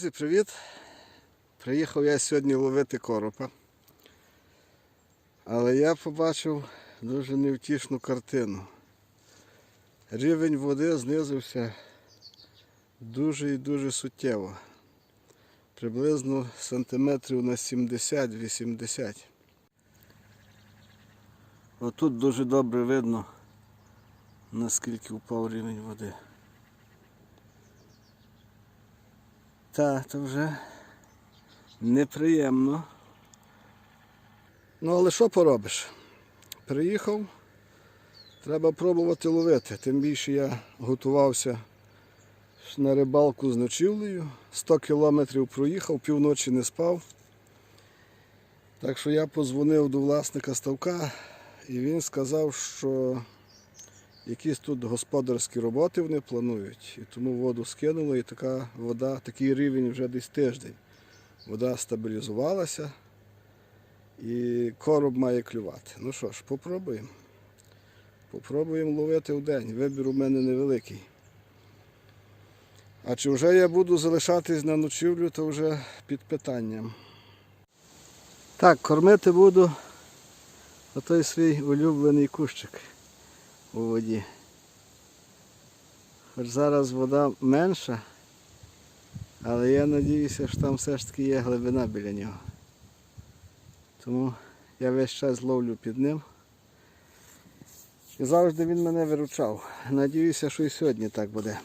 Друзі, привіт! Приїхав я сьогодні ловити коропа. Але я побачив дуже невтішну картину. Рівень води знизився дуже і дуже суттєво. Приблизно сантиметрів на 70-80. Отут дуже добре видно, наскільки впав рівень води. Та, то вже неприємно. Ну, але що поробиш? Приїхав, треба пробувати ловити. Тим більше я готувався на рибалку з ночівлею. 100 кілометрів проїхав, півночі не спав. Так що я позвонив до власника ставка і він сказав, що якісь тут господарські роботи вони планують. І тому воду скинули, і така вода, такий рівень вже десь тиждень. Вода стабілізувалася і короб має клювати. Ну що ж, попробуємо. Попробуємо ловити в день. Вибір у мене невеликий. А чи вже я буду залишатись на ночівлю, то вже під питанням. Так, кормити буду отой свій улюблений кущик у воді. Хоч зараз вода менша, але я сподіваюся, що там все ж таки є глибина біля нього. Тому я весь час ловлю під ним. І завжди він мене виручав. Надіюся, що і сьогодні так буде.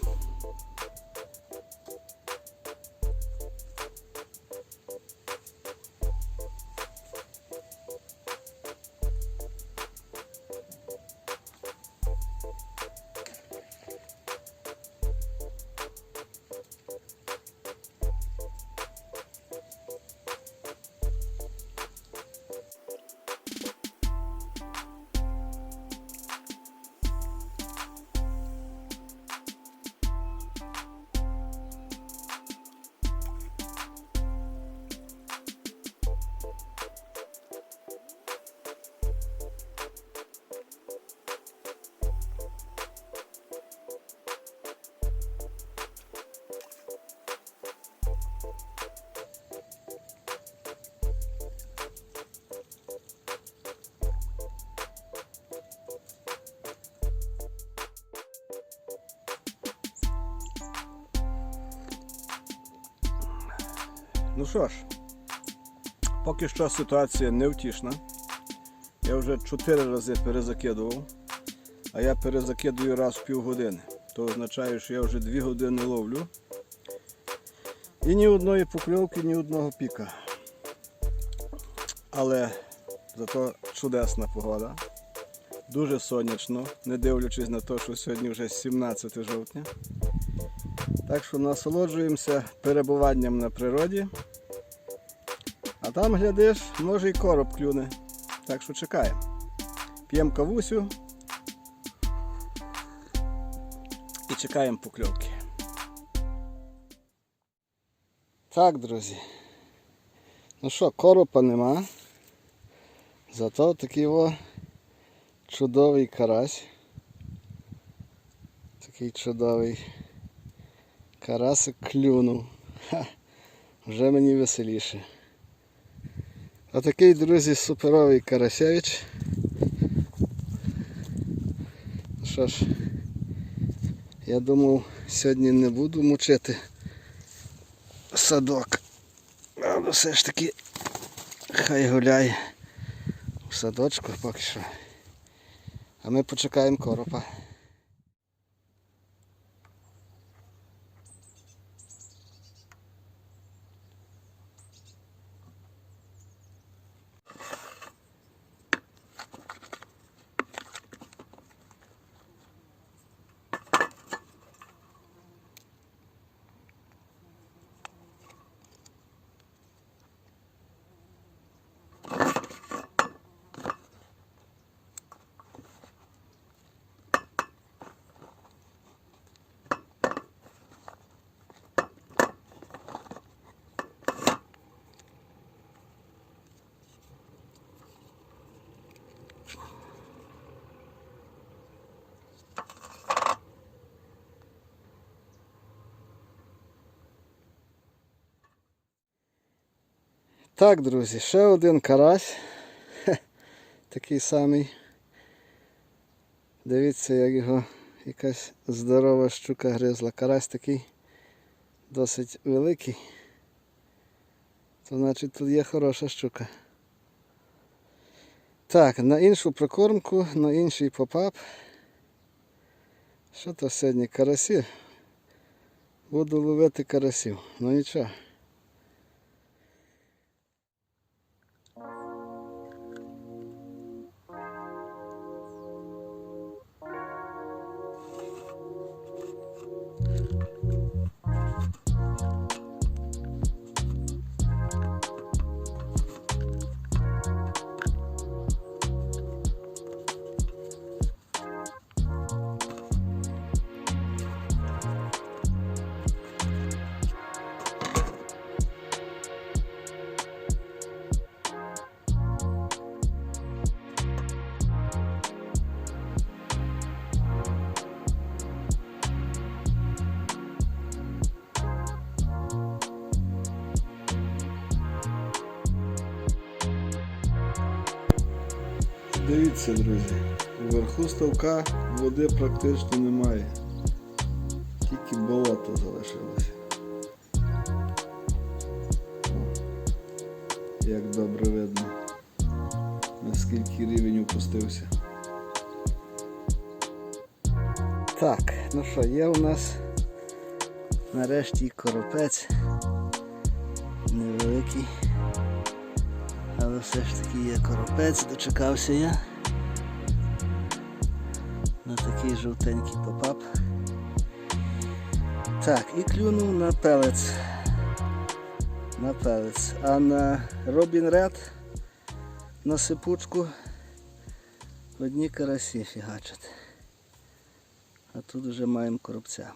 Ну що ж, поки що ситуація невтішна. Я вже чотири рази перезакидував, а я перезакидую раз в півгодини. То означає, що я вже дві години ловлю. І ні одної покльовки, ні одного піка. Але зато чудесна погода. Дуже сонячно, не дивлячись на те, що сьогодні вже 17 жовтня. Так що насолоджуємося перебуванням на природі. Там, глядиш, може і короб клюне. Так що чекаємо. П'ємо кавусю і чекаємо покльовки. Так, друзі. Ну що, коропа нема. Зато такий о чудовий карась. Такий чудовий карасик клюнув. Ха, вже мені веселіше. А такий, друзі, суперовий Карасевич. Що ж, я думав, сьогодні не буду мучити садок. Але все ж таки хай гуляє в садочку поки що. А ми почекаємо коропа. Так, друзі, ще один карась. Такий самий. Дивіться, як його якась здорова щука гризла. Карась такий досить великий. То значить тут є хороша щука. Так, на іншу прикормку, на інший попап. Що то сьогодні? Карасі? Буду ловити карасів. Ну нічого. Дивіться, друзі, вверху ставка води практично немає. Тільки болото залишилося. Як добре видно, наскільки рівень опустився. Так, ну що, є у нас нарешті коропець невеликий. Але все ж таки є коропець, дочекався я. На такий жовтенький попап. Так, і клюнув на пелець. На пелець. А на Робін Ред на сипучку одні карасі фігачать. А тут вже маємо коробця.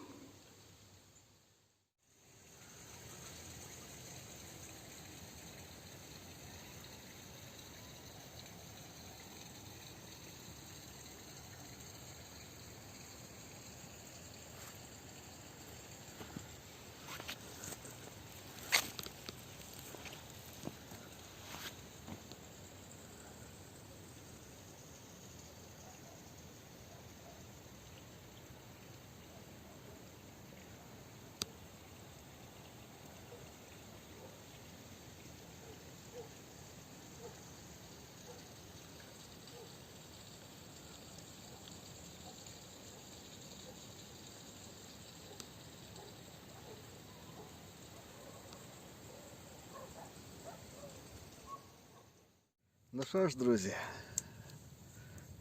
Ну що ж, друзі,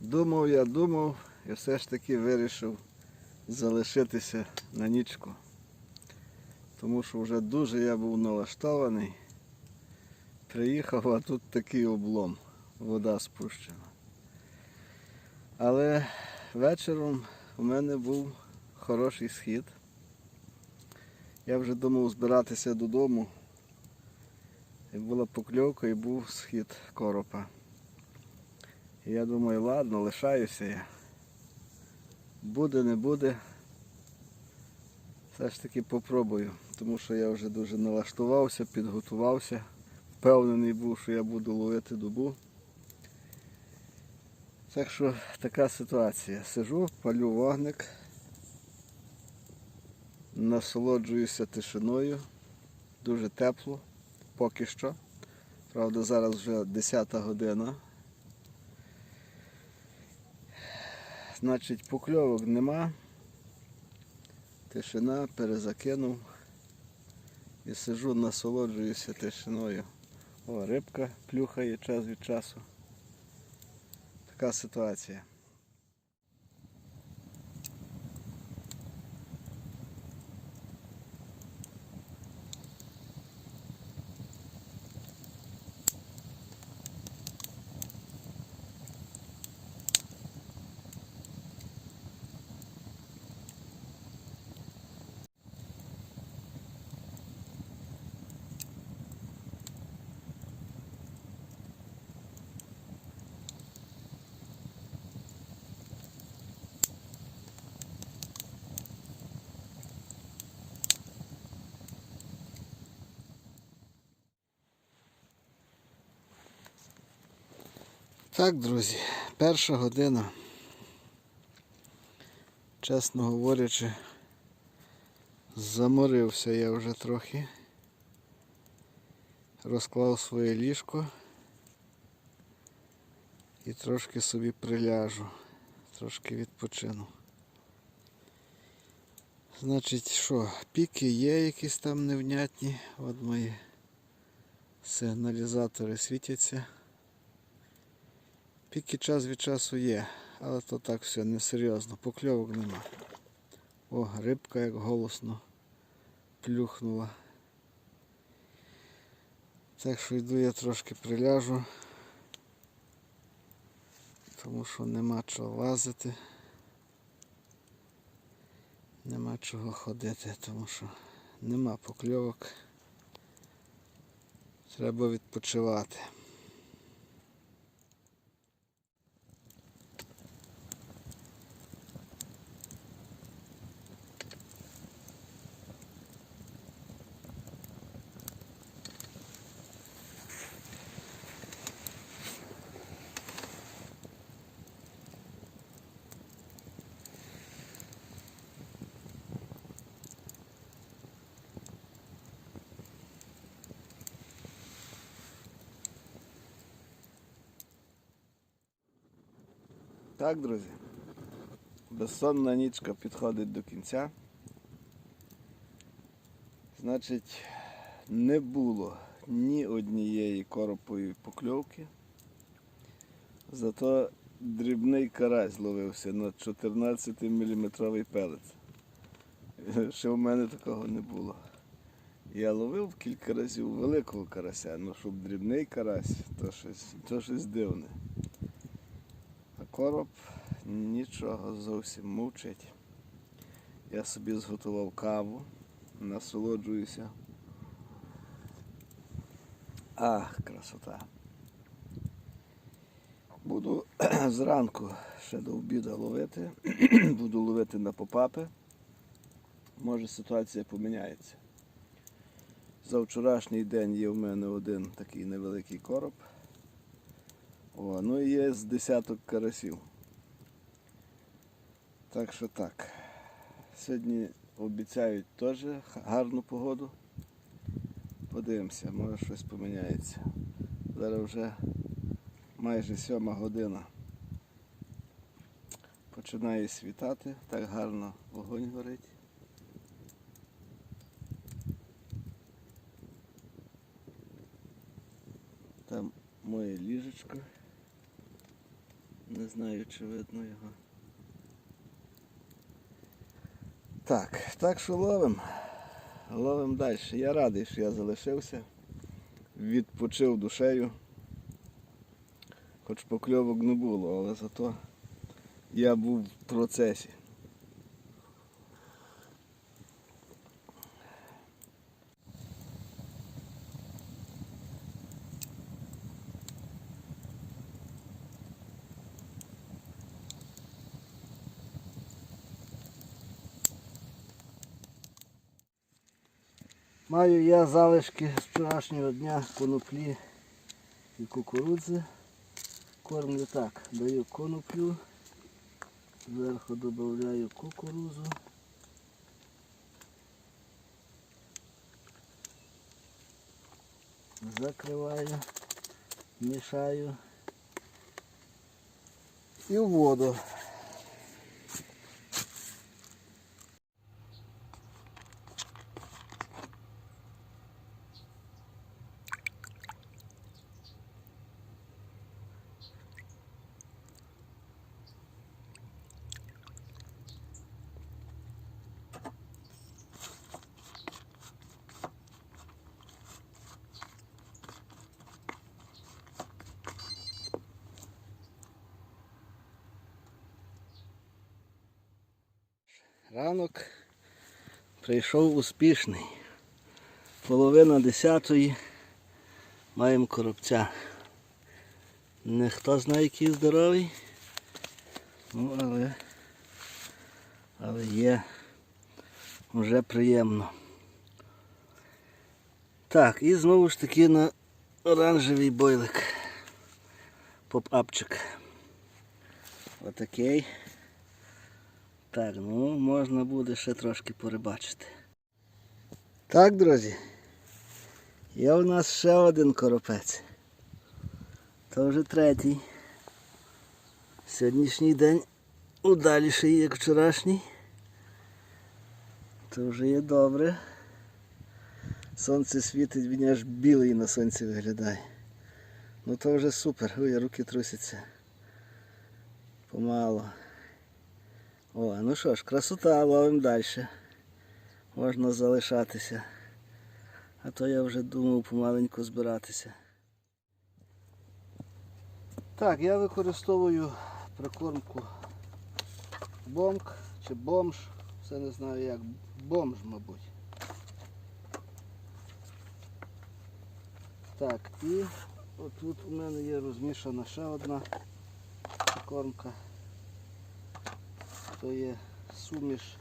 думав я, думав і все ж таки вирішив залишитися на нічку. Тому що вже дуже я був налаштований. Приїхав, а тут такий облом, вода спущена. Але вечором у мене був хороший схід. Я вже думав збиратися додому. І була покльовка і був схід коропа. І я думаю, ладно, лишаюся я. Буде, не буде. Все ж таки попробую, тому що я вже дуже налаштувався, підготувався. Впевнений був, що я буду ловити добу. Так що така ситуація. Сижу, палю вогник, насолоджуюся тишиною, дуже тепло поки що. Правда, зараз вже 10 година. Значить, покльовок нема. Тишина, перезакинув. І сижу, насолоджуюся тишиною. О, рибка плюхає час від часу. Така ситуація. Так, друзі, перша година. Чесно говорячи, заморився я вже трохи. Розклав своє ліжко і трошки собі приляжу, трошки відпочину. Значить, що, піки є якісь там невнятні, от мої сигналізатори світяться. Піки час від часу є, але то так все несерйозно, покльовок нема. О, рибка як голосно плюхнула. Так що йду я трошки приляжу, тому що нема чого лазити. Нема чого ходити, тому що нема покльовок. Треба відпочивати. Так, друзі. Безсонна нічка підходить до кінця. Значить, не було ні однієї коропової покльовки. Зато дрібний карась зловився на 14 мм пелець. Ще в мене такого не було. Я ловив кілька разів великого карася, ну щоб дрібний карась, то щось, то щось дивне. Короб нічого зовсім мовчить. Я собі зготував каву, насолоджуюся. Ах, красота. Буду зранку ще до обіду ловити. Буду ловити на попапи. Може ситуація поміняється. За вчорашній день є в мене один такий невеликий короб. О, ну і є з десяток карасів. Так що так. Сьогодні обіцяють теж гарну погоду. Подивимося, може щось поміняється. Зараз вже майже сьома година. Починає світати, так гарно вогонь горить. Там моє ліжечко. Не знаю, чи видно його. Так, так що ловим. Ловим далі. Я радий, що я залишився. Відпочив душею. Хоч покльовок не було, але зато я був в процесі. Маю я залишки з вчорашнього дня коноплі і кукурудзи. Кормлю так, даю коноплю, зверху додаю кукурузу. Закриваю, мішаю і в воду. Прийшов успішний. Половина десятої маємо коробця. Не хто знає, який здоровий. Ну, але, але є вже приємно. Так, і знову ж таки на оранжевий бойлик. Поп-апчик. Отакий. Так, ну можна буде ще трошки порибачити. Так, друзі. Є у нас ще один коропець. То вже третій. Сьогоднішній день удаліший, як вчорашній. То вже є добре. Сонце світить, він аж білий на сонці виглядає. Ну то вже супер. Ой, руки трусяться. Помало. О, ну що ж, красота, ловимо далі. Можна залишатися. А то я вже думав помаленьку збиратися. Так, я використовую прикормку бомк чи бомж. Все не знаю як. Бомж, мабуть. Так, і отут у мене є розмішана ще одна кормка. То є суміш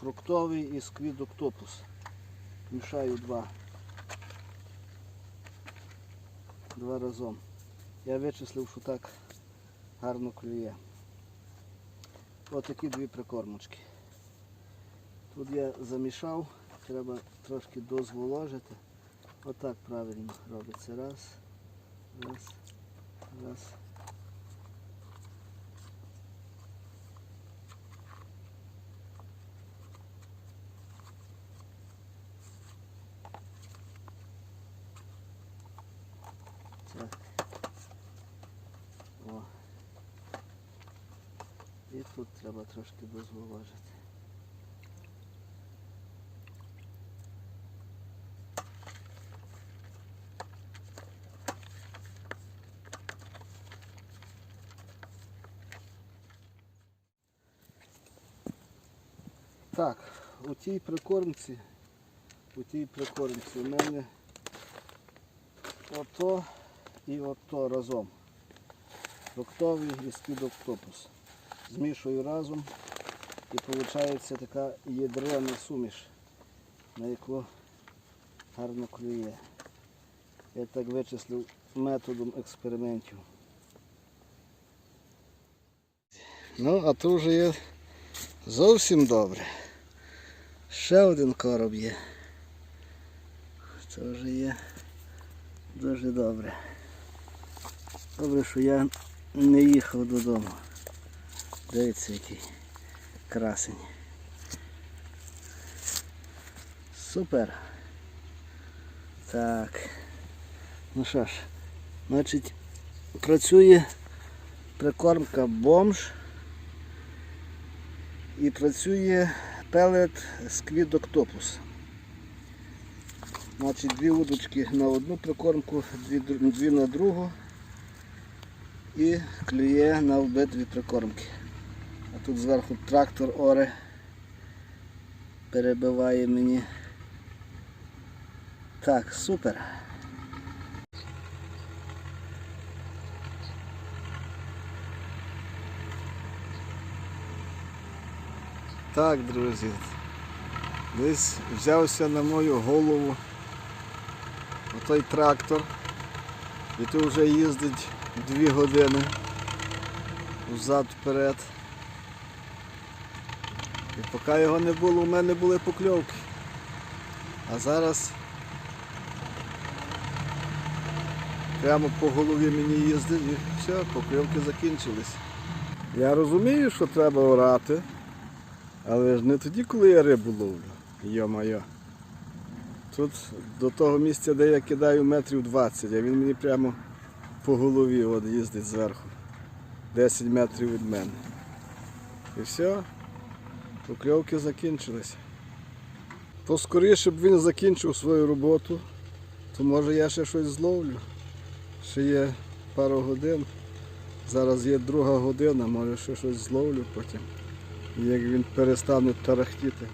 фруктовий і сквід октопус. Мішаю два. Два разом. Я вичислив, що так гарно клює. Отакі дві прикормочки. Тут я замішав, треба трошки дозволожити. Отак правильно робиться. Раз, раз, раз. Так. О. І тут треба трошки дозволожити. Так, у тій прикормці, у тій прикормці у мене ото і ото разом. Фруктовий і скид октопус. Змішую разом і виходить така ядрена суміш, на яку гарно клює. Я так вичислив методом експериментів. Ну, а тут вже є зовсім добре. Ще один короб є. Це вже є дуже добре. Добре, що я не їхав додому. Дивіться, який красень. Супер. Так. Ну що ж, значить, працює прикормка бомж і працює пелет сквід октопус. Значить, дві удочки на одну прикормку, дві, дві на другу і клює на обидві прикормки. А тут зверху трактор оре перебиває мені. Так, супер. Так, друзі. Десь взявся на мою голову отой трактор. І тут вже їздить дві години взад вперед. І поки його не було, у мене були покльовки. А зараз прямо по голові мені їздить і все, покльовки закінчились. Я розумію, що треба орати. Але ж не тоді, коли я рибу ловлю. Йо-моє. Тут до того місця, де я кидаю метрів 20, а він мені прямо по голові от їздить зверху. 10 метрів від мене. І все. Покльовки закінчились. То скоріше б він закінчив свою роботу, то може я ще щось зловлю. Ще є пару годин. Зараз є друга година, може ще щось зловлю потім як він перестане тарахтіти.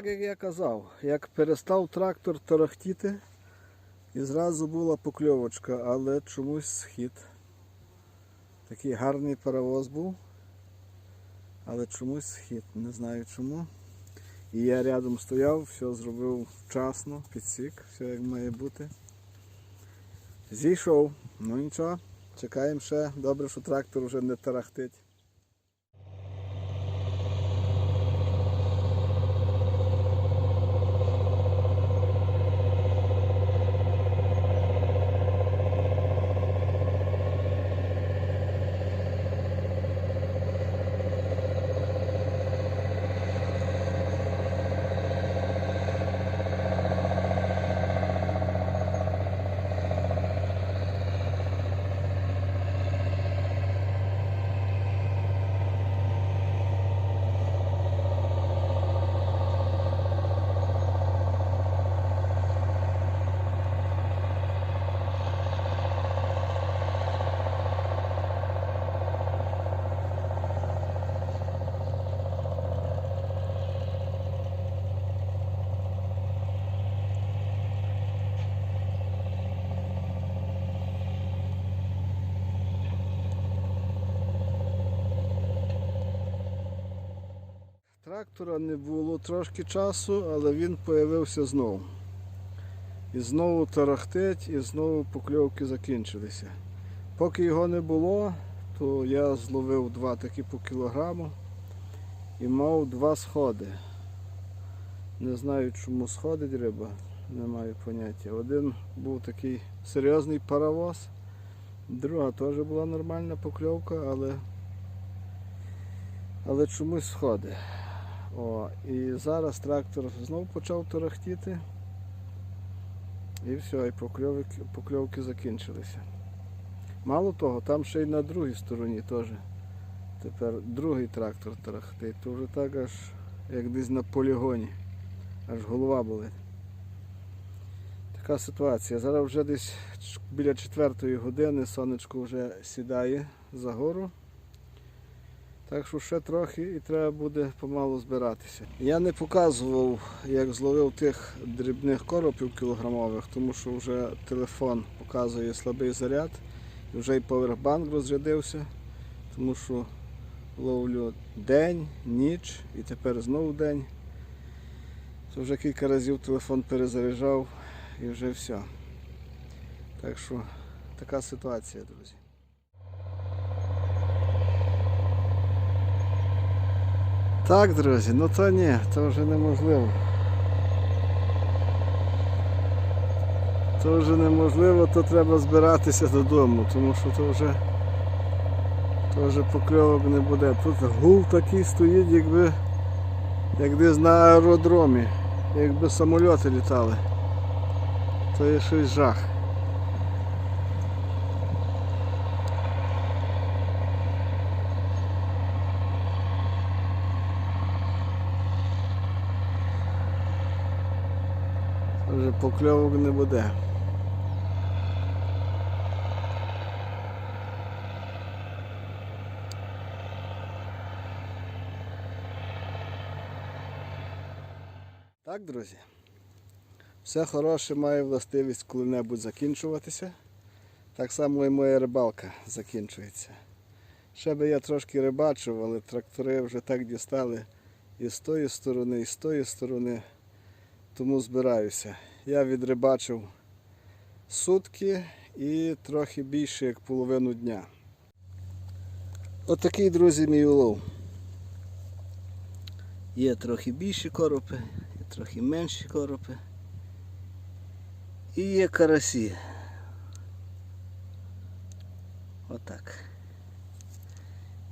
Так як я казав, як перестав трактор тарахтіти, і зразу була покльовочка, але чомусь схід. Такий гарний паровоз був, але чомусь схід, не знаю чому. І я рядом стояв, все зробив вчасно, підсік, все як має бути. Зійшов, ну нічого, чекаємо ще. Добре, що трактор вже не тарахтить. Трактора не було трошки часу, але він появився знову. І знову тарахтить, і знову покльовки закінчилися. Поки його не було, то я зловив два такі по кілограму і мав два сходи. Не знаю, чому сходить риба, не маю поняття. Один був такий серйозний паровоз, друга теж була нормальна покльовка, але, але чомусь сходить. О, і зараз трактор знов почав торохтіти. І все, і покльовки, покльовки закінчилися. Мало того, там ще й на другій стороні теж. Тепер другий трактор тарахтить. То вже так аж як десь на полігоні. Аж голова болить. Така ситуація. Зараз вже десь біля четвертої години сонечко вже сідає за гору. Так що ще трохи і треба буде помалу збиратися. Я не показував, як зловив тих дрібних коропів кілограмових, тому що вже телефон показує слабий заряд. І вже й поверхбанк розрядився, тому що ловлю день, ніч і тепер знову день. То вже кілька разів телефон перезаряджав і вже все. Так що така ситуація, друзі. Так, друзі, ну то ні, то вже неможливо. То вже неможливо, то треба збиратися додому, тому що то вже, то вже покльовок не буде. Тут гул такий стоїть, якби як десь на аеродромі, якби самольоти літали. То є щось жах. Вже покльовок не буде. Так, друзі. Все хороше має властивість коли-небудь закінчуватися. Так само і моя рибалка закінчується. Ще би я трошки рибачив, але трактори вже так дістали і з тої сторони, і з тої сторони тому збираюся. Я відрибачив сутки і трохи більше як половину дня. Отакий, друзі, мій улов. Є трохи більші коропи, є трохи менші коропи. І є карасі. Отак.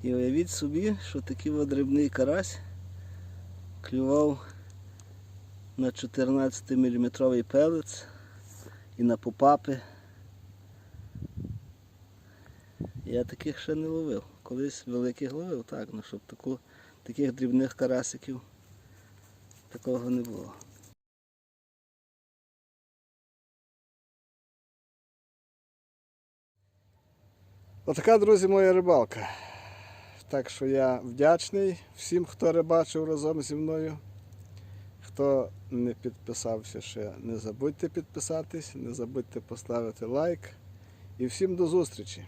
І уявіть собі, що такий от дрібний карась клював на 14 мм пелець і на попапи. Я таких ще не ловив. Колись великих ловив, так, ну щоб таку, таких дрібних карасиків такого не було. Отака, друзі, моя рибалка. Так що я вдячний всім, хто рибачив разом зі мною Хто не підписався ще, не забудьте підписатись, не забудьте поставити лайк. І всім до зустрічі!